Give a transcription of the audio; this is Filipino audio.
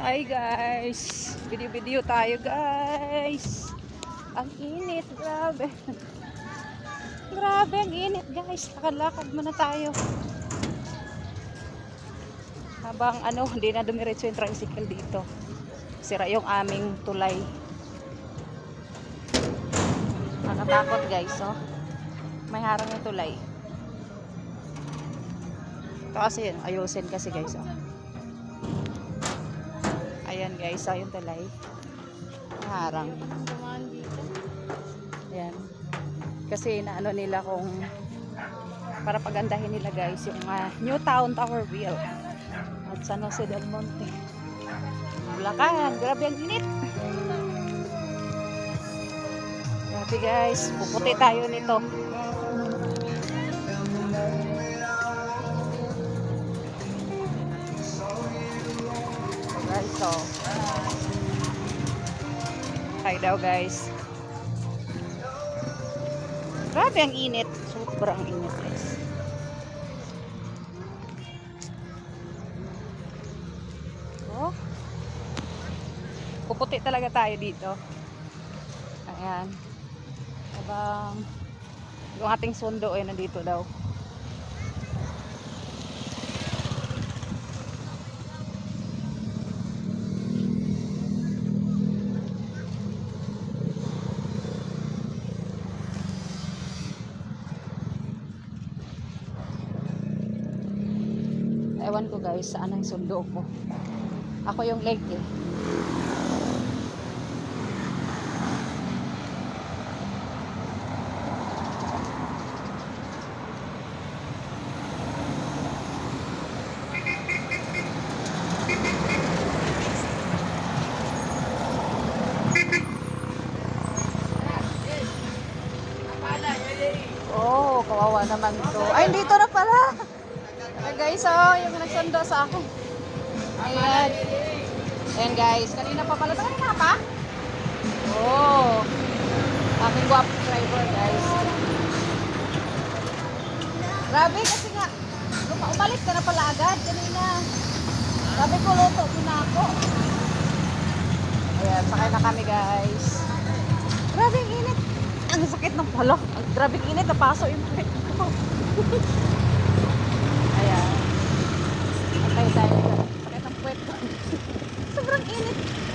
Hi guys! Video-video tayo guys! Ang init, grabe. Grabe, ang init guys. Lakad-lakad muna tayo. Habang ano, hindi na dumiretso yung tricycle dito. Sira yung aming tulay. Nakatakot guys, oh. May harang yung tulay. Ito kasi yun, ayusin kasi guys, oh. Guys, oh, yung tulay. Harang. Ayan. Kasi naano nila kung para pagandahin nila guys yung ah, New Town Tower Wheel at San Jose del Monte. Bulacan, grabe ang init. Grabe guys, puputi tayo nito. Guys, so. Hi daw guys. Grabe ang init. Sobrang init guys. Oh. Puputi talaga tayo dito. Ayan. Habang yung ating sundo ay nandito daw. Ewan ko guys, saan ang sundo ko. Ako yung leg eh. Oh, kawawa naman to. Ay, dito na pala. Guys, oh, yung nagsundo sa akin. Ayan. Ayan guys, kanina pa pala. Kanina pa? Oh. Aking guwapo driver guys. Grabe kasi nga, umalis ka na pala agad kanina. Sabi ko, luto mo na ako. Ayan, sakay na kami guys. Grabe init. Ang sakit ng palo. Grabe init, napaso yung pet ko. tayo. Kahit ang puwet ko. Sobrang init.